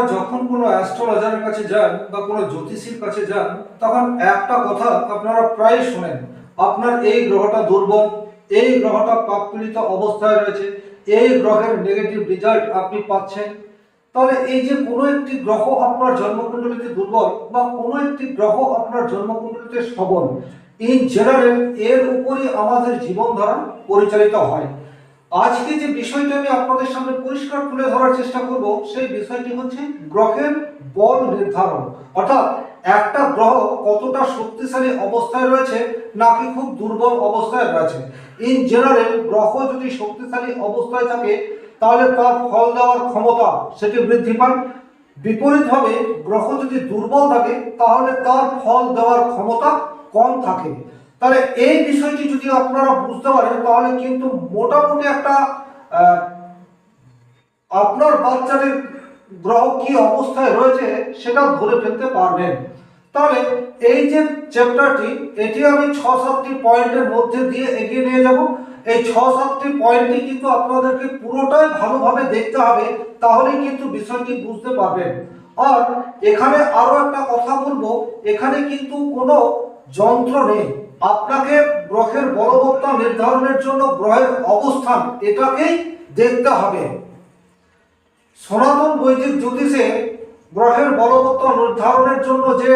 আপনারা যখন কোনো অ্যাস্ট্রোলজারের কাছে যান বা কোনো জ্যোতিষীর কাছে যান, তখন একটা কথা আপনারা প্রায় শোনেন। আপনার এই গ্রহটা দুর্বল, এই গ্রহটা পাপপীড়িত অবস্থায় রয়েছে, এই গ্রহের নেগেটিভ রেজাল্ট আপনি পাচ্ছেন। তাহলে এই যে কোনো একটি গ্রহ আপনার জন্মকুণ্ডলিতে দুর্বল বা কোনো একটি গ্রহ আপনার জন্মকুণ্ডলিতে সবল ইন জেনারেল এর উপরই আমাদের জীবন ধারণ পরিচালিত হয়। আজকে যে বিষয়টা আমি আপনাদের সামনে পরিষ্কার তুলে ধরার চেষ্টা করব, সেই বিষয়টি হচ্ছে গ্রহের বল নির্ধারণ। অর্থাৎ একটা গ্রহ কতটা শক্তিশালী অবস্থায় রয়েছে নাকি খুব দুর্বল অবস্থায় রয়েছে। ইন জেনারেল গ্রহ যদি শক্তিশালী অবস্থায় থাকে, তাহলে তার ফল দেওয়ার ক্ষমতা সেটি বৃদ্ধি পায়। বিপরীতভাবে, গ্রহ যদি দুর্বল থাকে, তাহলে তার ফল দেওয়ার ক্ষমতা কম থাকে। তাহলে এই বিষয়টি যদি আপনারা বুঝতে পারেন, তাহলে কিন্তু মোটামুটি একটা আপনার বাচ্চাদের গ্রহ কি অবস্থায় রয়েছে সেটা ধরে ফেলতে পারবেন। তাহলে এই যে চ্যাপ্টারটি এটি আমি ছ, সাতটি পয়েন্টের মধ্যে দিয়ে এগিয়ে নিয়ে যাব। এই ছ, সাতটি পয়েন্টটি কিন্তু আপনাদেরকে পুরোটাই ভালোভাবে দেখতে হবে, তাহলেই কিন্তু বিষয়টি বুঝতে পারবেন। আর এখানে আরও একটা কথা বলব, এখানে কিন্তু কোনো যন্ত্র নেই। আপনাকে গ্রহের বলবত্তা নির্ধারণের জন্য গ্রহের অবস্থান এটাকেই দেখতে হবে। সনাতন বৈদিক জ্যোতিষে গ্রহের বলবত্তা নির্ধারণের জন্য যে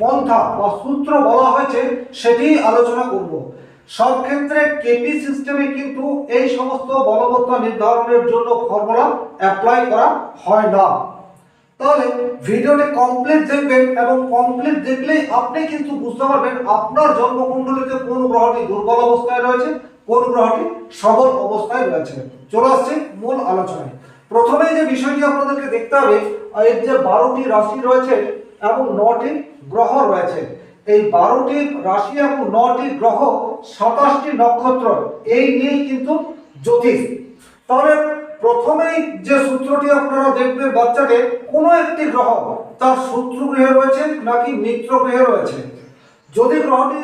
পন্থা বা সূত্র বলা হয়েছে, সেটি আলোচনা করব। সব ক্ষেত্রে কেপি সিস্টেমে কিন্তু এই সমস্ত বলবত্তা নির্ধারণের জন্য ফর্মুলা অ্যাপ্লাই করা হয় না। তাহলে ভিডিওটি কমপ্লিট দেখবেন এবং কমপ্লিট দেখলেই আপনি কিন্তু বুঝতে পারবেন আপনার জন্মকুণ্ডলিতে কোন গ্রহটি দুর্বল অবস্থায় রয়েছে, কোন গ্রহটি সবল অবস্থায় রয়েছে। চলে আসছে মূল আলোচনায়। প্রথমে যে বিষয়টি আপনাদেরকে দেখতে হবে, এর যে বারোটি রাশি রয়েছে এবং নটি গ্রহ রয়েছে। এই বারোটি রাশি এবং নটি গ্রহ সাতাশটি নক্ষত্র, এই নিয়েই কিন্তু জ্যোতিষ। তাহলে প্রথমেই যে সূত্রটি আপনারা দেখবেন বাচ্চাকে, কোনো একটি গ্রহ তার শত্রু গৃহে রয়েছে নাকি মিত্র গৃহে রয়েছে। যদি গ্রহটি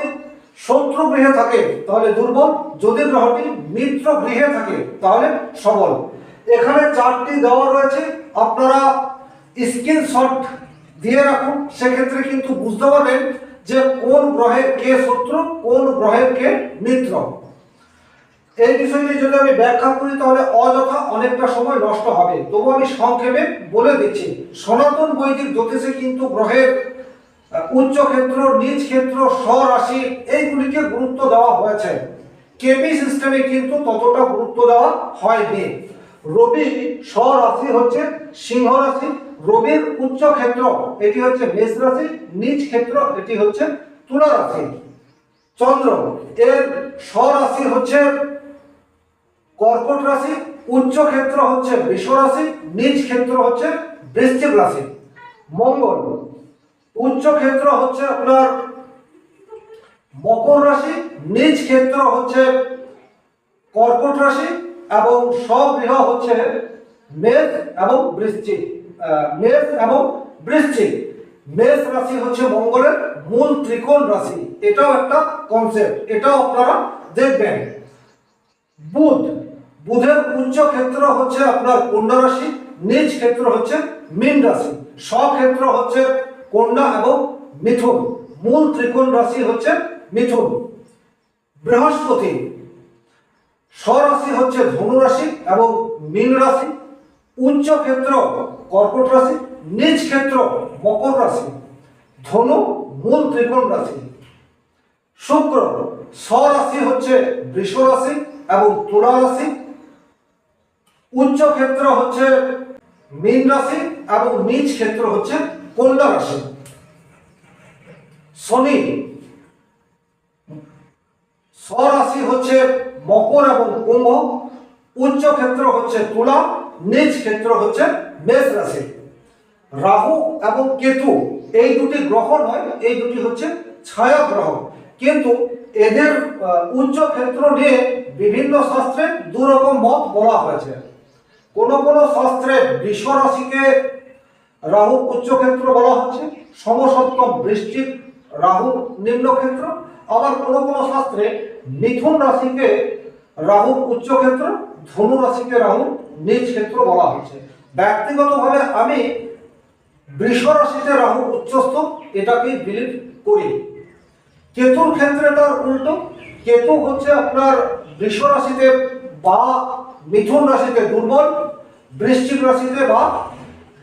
শত্রু গৃহে থাকে, তাহলে দুর্বল। যদি গ্রহটি মিত্র গৃহে থাকে, তাহলে সবল। এখানে চারটি দেওয়া রয়েছে। আপনারা স্ক্রিনশট দিয়ে রাখুন। সেক্ষেত্রে কিন্তু বুঝতে পারবেন যে কোন গ্রহের কে শত্রু, কোন গ্রহের কে মিত্র। এই বিষয়টি যদি আমি ব্যাখ্যা করি, তাহলে অযথা অনেকটা সময় নষ্ট হবে। তবু আমি সংক্ষেপে বলে দিচ্ছি, সনাতন বৈদিক জ্যোতিষে কিন্তু গ্রহের উচ্চ ক্ষেত্র নিজ ক্ষেত্র, স্বরাশি, এইগুলিকে গুরুত্ব দেওয়া হয়েছে। কেপি সিস্টেমে কিন্তু ততটা গুরুত্ব দেওয়া হয়নি। রবি স্বরাশি হচ্ছে সিংহ রাশি রবির উচ্চ ক্ষেত্র এটি হচ্ছে মেষ রাশি নিজ ক্ষেত্র এটি হচ্ছে তুলা রাশি চন্দ্র, এর স্বরাশি হচ্ছে কর্কট রাশি উচ্চ ক্ষেত্র হচ্ছে বৃষ রাশি নিজ ক্ষেত্র হচ্ছে বৃশ্চিক রাশি। মঙ্গল উচ্চ ক্ষেত্র হচ্ছে আপনার মকর রাশি নিজ ক্ষেত্র হচ্ছে কর্কট রাশি এবং স্বগৃহ হচ্ছে মেষ এবং আহ, মেষ এবং বৃশ্চিক। মেষ রাশি হচ্ছে মঙ্গলের মূল ত্রিকোণ রাশি। এটাও একটা কনসেপ্ট এটাও আপনারা দেখবেন। বুধ বুধের উচ্চ ক্ষেত্র হচ্ছে আপনার কন্যা রাশি, নিজ ক্ষেত্র হচ্ছে মীন রাশি। স্বক্ষেত্র হচ্ছে কন্যা এবং মিথুন। মূল ত্রিকোণ রাশি হচ্ছে মিথুন। বৃহস্পতি স্বরাশি হচ্ছে ধনু রাশি এবং মীন রাশি। উচ্চ ক্ষেত্র কর্কট রাশি, নিজ ক্ষেত্র মকর রাশি। ধনু, মূল ত্রিকোণ রাশি। শুক্র স্বরাশি হচ্ছে বৃষ রাশি এবং তুলা রাশি। উচ্চ ক্ষেত্র হচ্ছে মীন রাশি এবং নিজ ক্ষেত্র হচ্ছে কন্যা রাশি। শনি, স্বরাশি হচ্ছে মকর এবং কুম্ভ, উচ্চ ক্ষেত্র হচ্ছে তুলা নিজ ক্ষেত্র হচ্ছে মেষ রাশি। রাহু এবং কেতু, এই দুটি গ্রহ নয়, এই দুটি হচ্ছে ছায়া গ্রহ। কিন্তু এদের উচ্চ ক্ষেত্র নিয়ে বিভিন্ন শাস্ত্রে দু রকম মত বলা হয়েছে। কোন কোন শাস্ত্রে বৃষ রাশিকে রাহু উচ্চ ক্ষেত্র বলা হচ্ছে, সমসপ্তম বৃশ্চিক রাহু নিম্ন ক্ষেত্র আবার কোন কোন শাস্ত্রে মিথুন রাশিকে রাহু উচ্চ ক্ষেত্র ধনু রাশিকে রাহু নিজ ক্ষেত্র বলা হচ্ছে। ব্যক্তিগতভাবে আমি বৃষ রাশিতে রাহু উচ্চস্থ এটাকে বিলিভ করি। কেতুর ক্ষেত্রে তার উল্টো, কেতু হচ্ছে আপনার বৃষ রাশিতে বা মিথুন রাশিতে দুর্বল বৃশ্চিক রাশিতে বা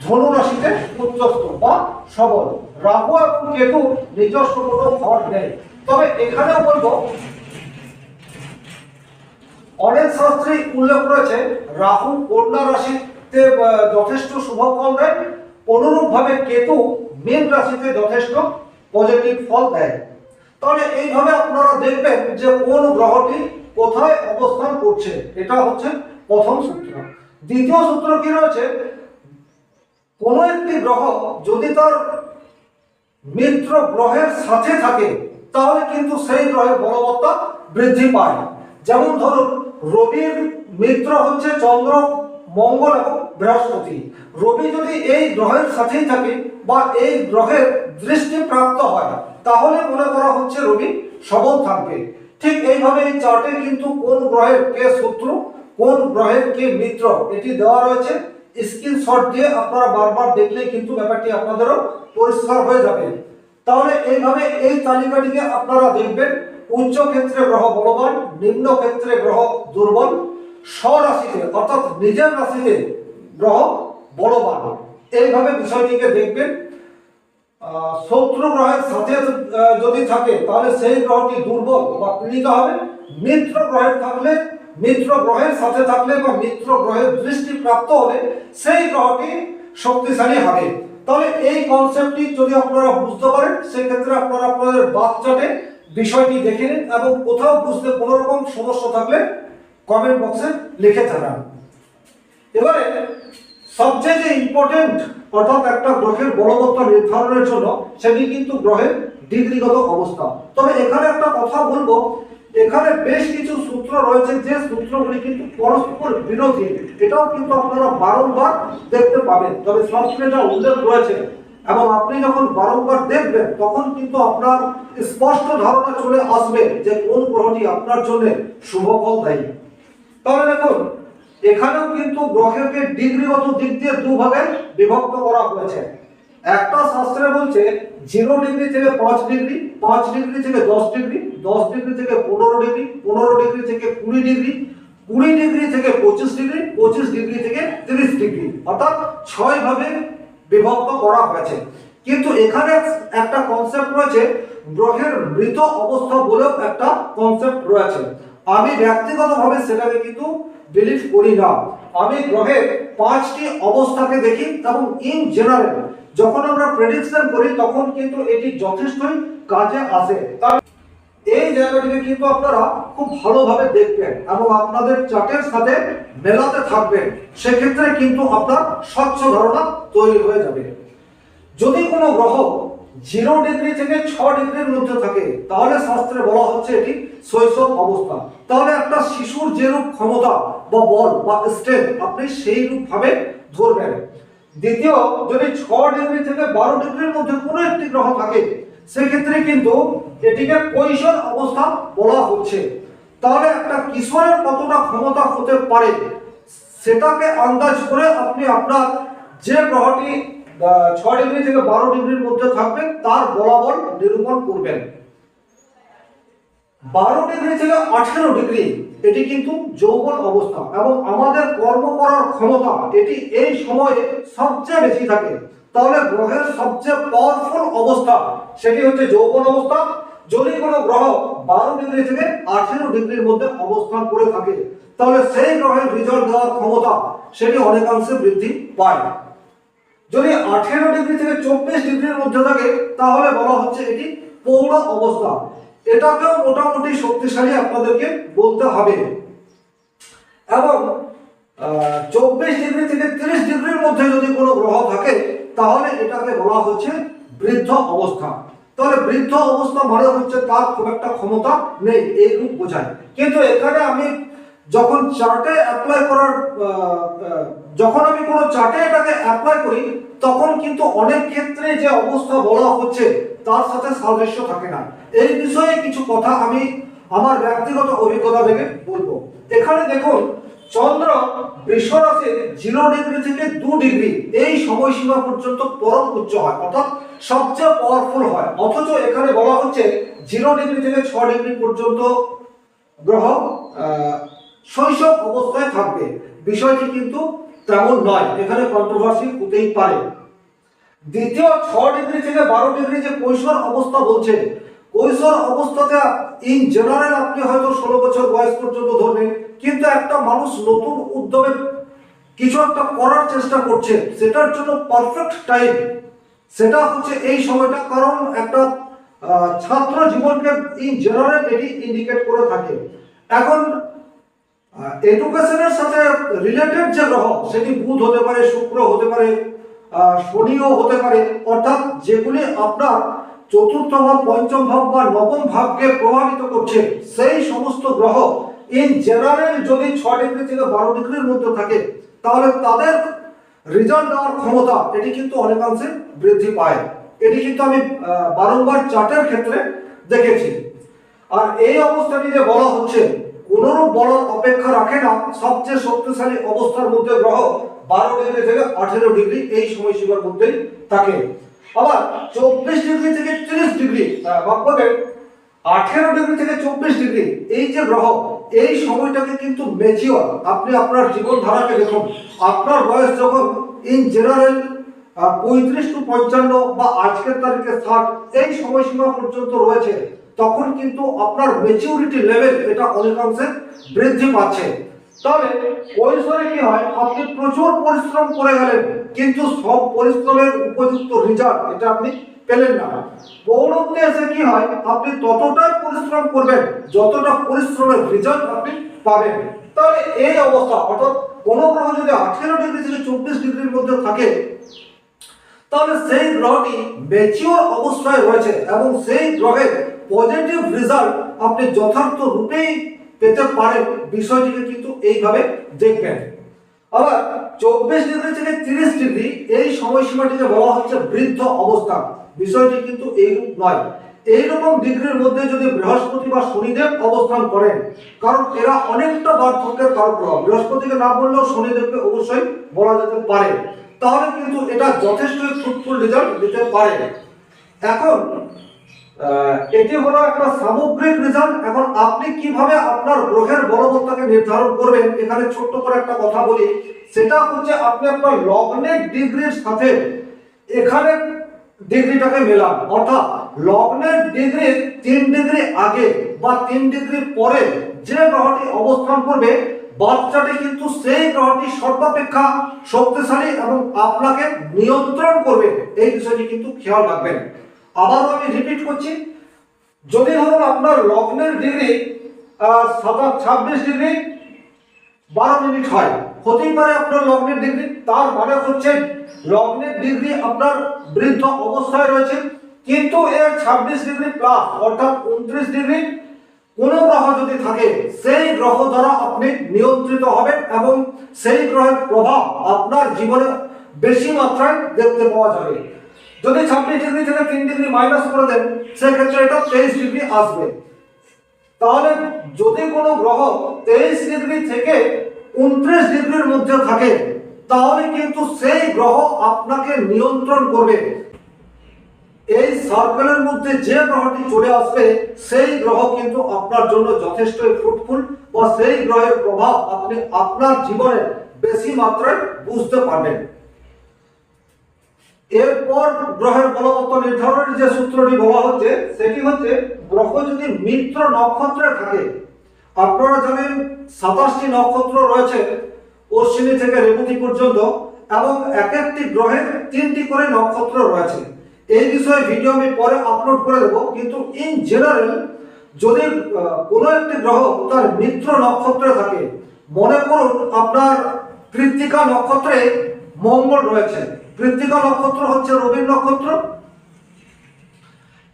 ধনু রাশিতে উচ্চস্থ বা সবল। রাহু এবং কেতু নিজস্ব কোনো ঘর নেই। তবে এখানেও বলব অনেক শাস্ত্রী উল্লেখ করেছে, রাহু কন্যা রাশিতে যথেষ্ট শুভ ফল দেয়। অনুরূপভাবে কেতু মীন রাশিতে যথেষ্ট পজিটিভ ফল দেয়। তাহলে এইভাবে আপনারা দেখবেন যে কোন গ্রহটি কোথায় অবস্থান করছে। এটা হচ্ছে প্রথম সূত্র। দ্বিতীয় সূত্র কি রয়েছে? কোন একটি গ্রহ যদি তার মিত্র গ্রহের সাথে থাকে, তাহলে কিন্তু সেই গ্রহের বলবত্তা বৃদ্ধি পায়। যেমন ধরুন, রবির মিত্র হচ্ছে চন্দ্র, মঙ্গল এবং বৃহস্পতি। রবি যদি এই গ্রহের সাথেই থাকে বা এই গ্রহের দৃষ্টি প্রাপ্ত হয়, তাহলে মনে করা হচ্ছে রবি সবল থাকবে। ঠিক এইভাবে এই চার্টে কিন্তু কোন গ্রহের কে শত্রু কোন গ্রহের কে মিত্র? এটি দেওয়া রয়েছে। স্ক্রিনশট দিয়ে আপনারা বারবার দেখলেই কিন্তু ব্যাপারটি আপনাদেরও পরিষ্কার হয়ে যাবে। তাহলে এইভাবে এই তালিকাটিকে আপনারা দেখবেন। উচ্চ ক্ষেত্রে গ্রহ বলবান, নিম্ন ক্ষেত্রে গ্রহ দুর্বল, স্বরাশিতে অর্থাৎ নিজের রাশিতে গ্রহ বলবান। এইভাবে বিষয়টিকে দেখবেন। শত্রু গ্রহের সাথে যদি থাকে, তাহলে সেই গ্রহটি দুর্বল বা পীড়িত হবে। মিত্র গ্রহের থাকলে মিত্র গ্রহের সাথে থাকলে বা মিত্র গ্রহের দৃষ্টি প্রাপ্ত হলে সেই গ্রহটি শক্তিশালী হবে। তাহলে এই কনসেপ্টটি যদি আপনারা বুঝতে পারেন, সেক্ষেত্রে আপনারা আপনাদের বাচ্চাটে বিষয়টি দেখে নিন এবং কোথাও বুঝতে কোনো রকম সমস্যা থাকলে কমেন্ট বক্সে লিখে জানান। এবারে সবচেয়ে যে ইম্পর্টেন্ট অর্থাৎ একটা গ্রহের বলবত্তা নির্ধারণের জন্য সেটি কিন্তু গ্রহের ডিগ্রিগত অবস্থা। তবে এখানে একটা কথা বলব, এখানে বেশ কিছু সূত্র রয়েছে যে সূত্রগুলি কিন্তু পরস্পর বিরোধী, এটাও কিন্তু আপনারা বারংবার দেখতে পাবেন। তবে শাস্ত্রে যা উল্লেখ রয়েছে, এবং আপনি যখন বারংবার দেখবেন, তখন কিন্তু আপনার স্পষ্ট ধারণা চলে আসবে যে কোন গ্রহটি আপনার জন্য শুভ ফল দেয়। তাহলে দেখুন, এখানেও কিন্তু গ্রহকে ডিগ্রিগত দিক দিয়ে দুভাগে বিভক্ত করা হয়েছে। একটা শাস্ত্রে বলছে জিরো ডিগ্রি থেকে পাঁচ ডিগ্রি পাঁচ ডিগ্রি থেকে দশ ডিগ্রি দশ ডিগ্রি থেকে পনেরো ডিগ্রি পনেরো ডিগ্রি থেকে কুড়ি ডিগ্রি কুড়ি ডিগ্রি থেকে পঁচিশ ডিগ্রি পঁচিশ ডিগ্রি থেকে তিরিশ ডিগ্রি অর্থাৎ ছয় ভাবে বিভক্ত করা হয়েছে। কিন্তু এখানে একটা কনসেপ্ট রয়েছে, গ্রহের মৃত অবস্থা বলেও একটা কনসেপ্ট রয়েছে। আমি ব্যক্তিগতভাবে সেটাকে কিন্তু বিলিভ করি না। আমি গ্রহের পাঁচটি অবস্থাকে দেখি এবং ইন জেনারেল যখন আমরা প্রেডিকশন করি, তখন কিন্তু এটি যথেষ্টই কাজে আসে। এই জায়গাটিকে কিন্তু আপনারা খুব ভালোভাবে দেখবেন এবং আপনাদের চার্টের সাথে মেলাতে থাকবেন। সেক্ষেত্রে কিন্তু আপনার স্বচ্ছ ধারণা তৈরি হয়ে যাবে। যদি কোনো গ্রহ জিরো ডিগ্রি থেকে ছ ডিগ্রির মধ্যে থাকে, তাহলে শাস্ত্রে বলা হচ্ছে এটি শৈশব অবস্থা। তাহলে একটা শিশুর যেরূপ ক্ষমতা বা বল বা স্ট্রেংথ আপনি সেই রূপ ভাবে ধরবেন। দ্বিতীয়, যদি ছ ডিগ্রি থেকে বারো ডিগ্রির মধ্যে কোনো একটি গ্রহ থাকে, সেক্ষেত্রে কিন্তু এটিকে কৈশোর অবস্থা বলা হচ্ছে। তাহলে একটা কিশোরের কতটা ক্ষমতা হতে পারে, সেটাকে আন্দাজ করে আপনি আপনার যে গ্রহটি ছয় ডিগ্রি থেকে বারো ডিগ্রির মধ্যে থাকবে, তার বলাবল নিরূপণ করবেন। বারো ডিগ্রি থেকে আঠেরো ডিগ্রি এটি কিন্তু যৌবন অবস্থা এবং আমাদের কর্ম করার ক্ষমতা, এটি এই সময়ে সবচেয়ে বেশি থাকে। তাহলে গ্রহের সবচেয়ে পাওয়ারফুল অবস্থা সেটি হচ্ছে যৌবন অবস্থা। যদি কোনো গ্রহ বারো ডিগ্রি থেকে আঠেরো ডিগ্রির মধ্যে অবস্থান করে থাকে, তাহলে সেই গ্রহের রেজাল্ট দেওয়ার ক্ষমতা সেটি অনেকাংশে বৃদ্ধি পায়। যদি আঠেরো ডিগ্রি থেকে চব্বিশ ডিগ্রির মধ্যে থাকে, তাহলে বলা হচ্ছে এটি পৌর অবস্থা। এটাকেও মোটামুটি শক্তিশালী আপনাদেরকে বলতে হবে। এবং চব্বিশ ডিগ্রি থেকে তিরিশ ডিগ্রির মধ্যে যদি কোনো গ্রহ থাকে, তাহলে এটাকে বলা হচ্ছে বৃদ্ধ অবস্থা। তাহলে বৃদ্ধ অবস্থা মানে হচ্ছে তার খুব একটা ক্ষমতা নেই এইরূপ বোঝায়। কিন্তু এখানে আমি যখন চার্টে অ্যাপ্লাই করার যখন আমি কোনো চার্টে এটাকে অ্যাপ্লাই করি, তখন কিন্তু অনেক ক্ষেত্রে যে অবস্থা বলা হচ্ছে, তার সাথে সাদৃশ্য থাকে না। এই বিষয়ে কিছু কথা আমি আমার ব্যক্তিগত অভিজ্ঞতা থেকে বলব। এখানে দেখুন, চন্দ্র বৃষরাশির জিরো ডিগ্রি থেকে দু ডিগ্রি এই সময়সীমা পর্যন্ত পরম উচ্চ হয়, অর্থাৎ সবচেয়ে পাওয়ারফুল হয়। অথচ এখানে বলা হচ্ছে জিরো ডিগ্রি থেকে ছ ডিগ্রি পর্যন্ত গ্রহ শৈশব অবস্থায় থাকবে। বিষয়টি কিন্তু তেমন নয়। এখানে কন্ট্রোভার্সি হতেই পারে। দ্বিতীয় ছ ডিগ্রি থেকে বারো ডিগ্রি যে কৈশোর অবস্থা বলছে কৈশোর অবস্থাতে ইন জেনারেল আপনি হয়তো ষোলো বছর বয়স পর্যন্ত ধরবেন, কিন্তু একটা মানুষ নতুন উদ্যমে কিছু একটা করার চেষ্টা করছে, সেটার জন্য পারফেক্ট টাইম সেটা হচ্ছে এই সময়টা, কারণ একটা ছাত্র জীবনকে ইন জেনারেল এটি ইন্ডিকেট করে থাকে। এখন এডুকেশনের সাথে রিলেটেড যে গ্রহ, সেটি বুধ হতে পারে, শুক্র হতে পারে শনিও হতে পারে, অর্থাৎ যেগুলি আপনার চতুর্থ ভাব পঞ্চম ভাব বা নবম ভাবকে প্রভাবিত করছে, সেই সমস্ত গ্রহ ইন জেনারেল যদি ছ ডিগ্রি থেকে বারো ডিগ্রির মধ্যে থাকে, তাহলে তাদের রেজাল্ট দেওয়ার ক্ষমতা, এটি কিন্তু অনেকাংশে বৃদ্ধি পায়। এটি কিন্তু আমি বারংবার চার্টের ক্ষেত্রে দেখেছি। আর এই অবস্থাটি যে বলা হচ্ছে কোনরূপ বলার অপেক্ষা রাখে না। সবচেয়ে শক্তিশালী অবস্থার মধ্যে গ্রহ বারো ডিগ্রি থেকে আঠেরো ডিগ্রি এই সময়সীমার মধ্যেই থাকে। আবার চব্বিশ ডিগ্রি থেকে তিরিশ ডিগ্রি আঠেরো ডিগ্রি থেকে চব্বিশ ডিগ্রি, এই যে গ্রহ, এই সময়টাকে কিন্তু মেচিওর। আপনি আপনার জীবনধারাকে দেখুন, আপনার বয়স যখন ইন জেনারেল পঁয়ত্রিশ টু পঞ্চান্ন বা আজকের তারিখে ষাট, এই সময়সীমা পর্যন্ত রয়েছে। তখন কিন্তু আপনার মেচিউরিটি লেভেল এটা অনেকাংশে বৃদ্ধি পাচ্ছে। তাহলে কৈশোরে কি হয়, আপনি প্রচুর পরিশ্রম করে গেলেন, কিন্তু সব পরিশ্রমের উপযুক্ত রেজাল্ট এটা আপনি পেলেন না। পৌরত্বে এসে কি হয়, আপনি ততটাই পরিশ্রম করবেন, যতটা পরিশ্রমের রেজাল্ট আপনি পাবেন। তাহলে এই অবস্থা, অর্থাৎ কোন গ্রহ যদি আঠেরো ডিগ্রি থেকে চব্বিশ ডিগ্রির মধ্যে থাকে, তাহলে সেই গ্রহটি ম্যাচিওর অবস্থায় রয়েছে এবং সেই গ্রহের পজিটিভ রেজাল্ট আপনি যথার্থ রূপেই পেতে পারেন। বিষয়টিকে কিন্তু এইভাবে দেখবেন। আবার চব্বিশ ডিগ্রি থেকে তিরিশ ডিগ্রি এই সময়সীমাটিকে বলা হচ্ছে বৃদ্ধ অবস্থা বিষয়টি কিন্তু এইরূপ নয়। এইরকম ডিগ্রির মধ্যে যদি বৃহস্পতি বা শনিদেব অবস্থান করেন, কারণ এরা অনেকটা বার্ধক্যের কারণ বৃহস্পতিকে না বললেও শনিদেবকে অবশ্যই বলা যেতে পারে। তাহলে কিন্তু এটা যথেষ্ট ফ্রুটফুল রেজাল্ট দিতে পারে। এখন এটি হলো একটা সামগ্রিক রেজাল্ট এখন আপনি কীভাবে আপনার গ্রহের বলবত্তাকে নির্ধারণ করবেন? এখানে ছোট্ট করে একটা কথা বলি। সেটা হচ্ছে আপনি আপনার লগ্নের ডিগ্রির সাথে এখানে ডিগ্রিটাকে মেলান। অর্থাৎ লগ্নের ডিগ্রির তিন ডিগ্রি আগে বা তিন ডিগ্রি পরে যে গ্রহটি অবস্থান করবে, বাচ্চাটি কিন্তু সেই গ্রহটি সর্বাপেক্ষা শক্তিশালী এবং আপনাকে নিয়ন্ত্রণ করবে। এই বিষয়টি কিন্তু খেয়াল রাখবেন। আবারও আমি রিপিট করছি। যদি ধরুন আপনার লগ্নের ডিগ্রি সাতাশ ছাব্বিশ ডিগ্রি বারো মিনিট হয়, হতেই পারে আপনার লগ্নের ডিগ্রি তার মানে হচ্ছে লগ্নের ডিগ্রি আপনার বৃদ্ধ অবস্থায় রয়েছে, কিন্তু এর ছাব্বিশ ডিগ্রি প্লাস অর্থাৎ উনত্রিশ ডিগ্রি কোন গ্রহ যদি থাকে, সেই গ্রহ দ্বারা আপনি নিয়ন্ত্রিত হবেন এবং সেই গ্রহের প্রভাব আপনার জীবনে বেশি মাত্রায় দেখতে পাওয়া যাবে। যদি ছাব্বিশ ডিগ্রি থেকে তিন ডিগ্রি মাইনাস করে দেন, সেক্ষেত্রে এটা তেইশ ডিগ্রি আসবে। তাহলে যদি কোনো গ্রহ তেইশ ডিগ্রি থেকে উনত্রিশ ডিগ্রির মধ্যে থাকে, তাহলে কিন্তু সেই গ্রহ আপনাকে নিয়ন্ত্রণ করবে। এই সার্কেলের মধ্যে যে গ্রহটি চলে আসবে, সেই গ্রহ কিন্তু আপনার জন্য যথেষ্ট ফ্রুটফুল বা সেই গ্রহের প্রভাব আপনি আপনার জীবনে বেশি মাত্রায় বুঝতে পারবেন। এরপর গ্রহের বলবত্ত নির্ধারণের যে সূত্রটি বলা হচ্ছে, সেটি হচ্ছে গ্রহ যদি মিত্র নক্ষত্রে থাকে, আপনারা জানেন সাতাশটি নক্ষত্র রয়েছে অশ্বিনী থেকে রেবতী পর্যন্ত, এবং এক একটি গ্রহের তিনটি করে নক্ষত্র রয়েছে। এই বিষয়ে ভিডিও আমি পরে আপলোড করে দেবো, কিন্তু ইন জেনারেল যদি কোনো একটি গ্রহ তার মিত্র নক্ষত্রে থাকে, মনে করুন আপনার কৃত্তিকা নক্ষত্রে মঙ্গল রয়েছে। কৃত্তিকা নক্ষত্র হচ্ছে রবির নক্ষত্র।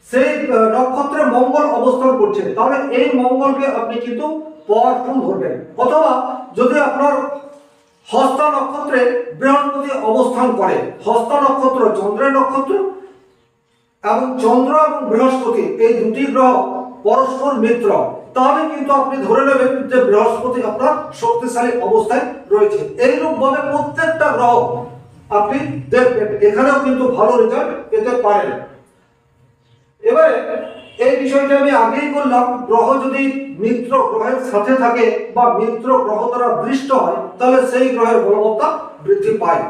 সেই নক্ষত্রে মঙ্গল অবস্থান করছে। তাহলে এই মঙ্গলকে আপনি কিন্তু পাওয়ারফুল ধরবেন। অথবা যদি আপনার হস্ত নক্ষত্রে বৃহস্পতি অবস্থান করে, হস্ত নক্ষত্র চন্দ্রের নক্ষত্র এবং চন্দ্র এবং বৃহস্পতি, এই দুটি গ্রহ পরস্পর মিত্র, তাহলে কিন্তু আপনি ধরে নেবেন যে বৃহস্পতি আপনার শক্তিশালী অবস্থায় রয়েছে। এইরূপ ভাবে প্রত্যেকটা গ্রহ আপনি দেখবেন, এখানেও কিন্তু ভালো রেজাল্ট পেতে পারেন। এবারে, এই বিষয়টা আমি আগেই বললাম, গ্রহ যদি মিত্র গ্রহের সাথে থাকে বা মিত্র গ্রহ দ্বারা দৃষ্ট হয়, তাহলে সেই গ্রহের বলবত্তা বৃদ্ধি পায়।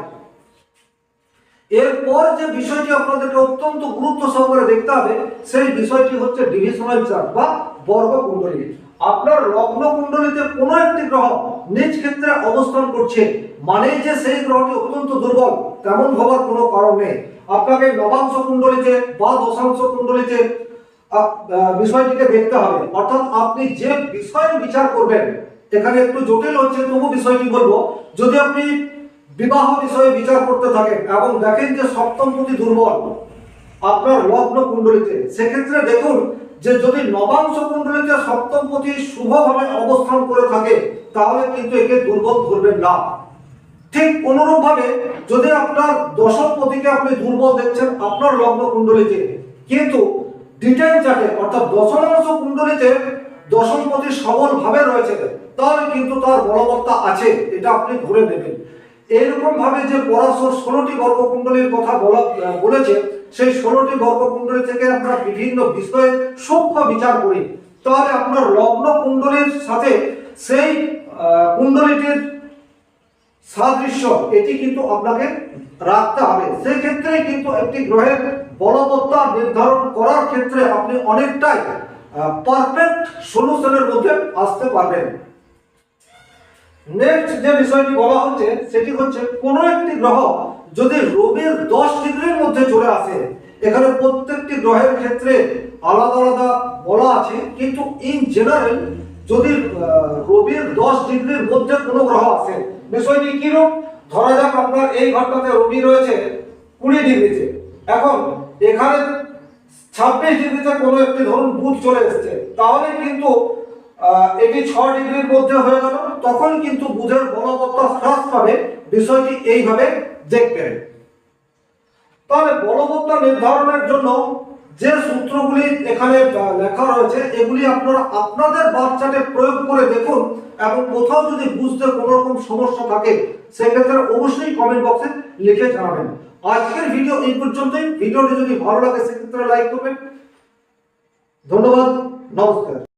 এরপর যে বিষয়টি আপনাদেরকে অত্যন্ত গুরুত্ব সহকারে দেখতে হবে, সেই বিষয়টি হচ্ছে ডিভিশনাল চার্ট বা বর্গ কুণ্ডলী আপনার লগ্ন কুণ্ডলীতে কোনো একটি গ্রহ নিজ ক্ষেত্রে অবস্থান করছে মানেই যে সেই গ্রহটি অত্যন্ত দুর্বল, তেমন ভাবার কোনো কারণ নেই। আপনাকে নবাংশ কুণ্ডলীতে বা দশাংশ কুণ্ডলীতে বিষয়টিকে দেখতে হবে। অর্থাৎ আপনি যে বিষয়ের বিচার করবেন, এখানে একটু জটিল হচ্ছে, তবু বিষয়টি বলব। যদি আপনি বিবাহ বিষয়ে বিচার করতে থাকেন এবং দেখেন যে সপ্তম প্রতি দুর্বল, আপনার লগ্ন কুণ্ডলিতে, সেক্ষেত্রে দেখুন যে যদি নবাংশ কুণ্ডলিতে সপ্তমপতি শুভভাবে অবস্থান করে থাকে, তাহলে কিন্তু একে দুর্বল ধরবেন না। ঠিক অনুরূপভাবে যদি আপনার দশমপতিকে আপনি দুর্বল দেখছেন, আপনার লগ্ন কুণ্ডলিতে। কিন্তু ডিটেল চাটে অর্থাৎ দশমাংশ কুণ্ডলিতে দশমপতি সবল ভাবে রয়েছে, তাহলে কিন্তু তার বলবত্তা আছে, এটা আপনি ধরে নেবেন। এইরকম ভাবে যে পরাশর ষোলোটি বর্গকুণ্ডলীর কথা বলা বলেছে সেই ষোলোটি বর্গকুণ্ডলী থেকে আমরা বিভিন্ন বিষয়ে সূক্ষ্ম বিচার করি। তাহলে আপনার লগ্ন কুণ্ডলীর সাথে সেই কুণ্ডলীটির সাদৃশ্য, এটি কিন্তু আপনাকে রাখতে হবে। সেই ক্ষেত্রে কিন্তু একটি গ্রহের বলবত্তা নির্ধারণ করার ক্ষেত্রে আপনি অনেকটাই পারফেক্ট সলিউশনের মধ্যে আসতে পারবেন। নেক্সট যে বিষয়টি বলা হচ্ছে, সেটি হচ্ছে কোনো একটি গ্রহ যদি রবির দশ ডিগ্রির মধ্যে চলে আসে, এখানে প্রত্যেকটি গ্রহের ক্ষেত্রে আলাদা আলাদা বলা আছে, কিন্তু ইন জেনারেল যদি রবির দশ ডিগ্রির মধ্যে কোনো গ্রহ আসে, বিষয়টি কিরূপ? ধরা যাক আপনার এই ঘরটাতে রবি রয়েছে কুড়ি ডিগ্রিতে। এখন এখানে ছাব্বিশ ডিগ্রিতে কোনো একটি ধরুন বুধ চলে এসছে, তাহলে কিন্তু এটি ছ ডিগ্রির মধ্যে হয়ে গেল, তখন কিন্তু বুধের বলবত্তা হ্রাস পাবে, বিষয়টি এইভাবে দেখবেন। তাহলে বলবত্তা নির্ধারণের জন্য যে সূত্রগুলি এখানে লেখা রয়েছে, এগুলি আপনারা আপনাদের বাচ্চাকে প্রয়োগ করে দেখুন এবং কোথাও যদি বুঝতে কোনো রকম সমস্যা থাকে, সেক্ষেত্রে অবশ্যই কমেন্ট বক্সে লিখে জানাবেন। আজকের ভিডিও এই পর্যন্তই। ভিডিওটি যদি ভালো লাগে, সেক্ষেত্রে লাইক করবেন। ধন্যবাদ। নমস্কার।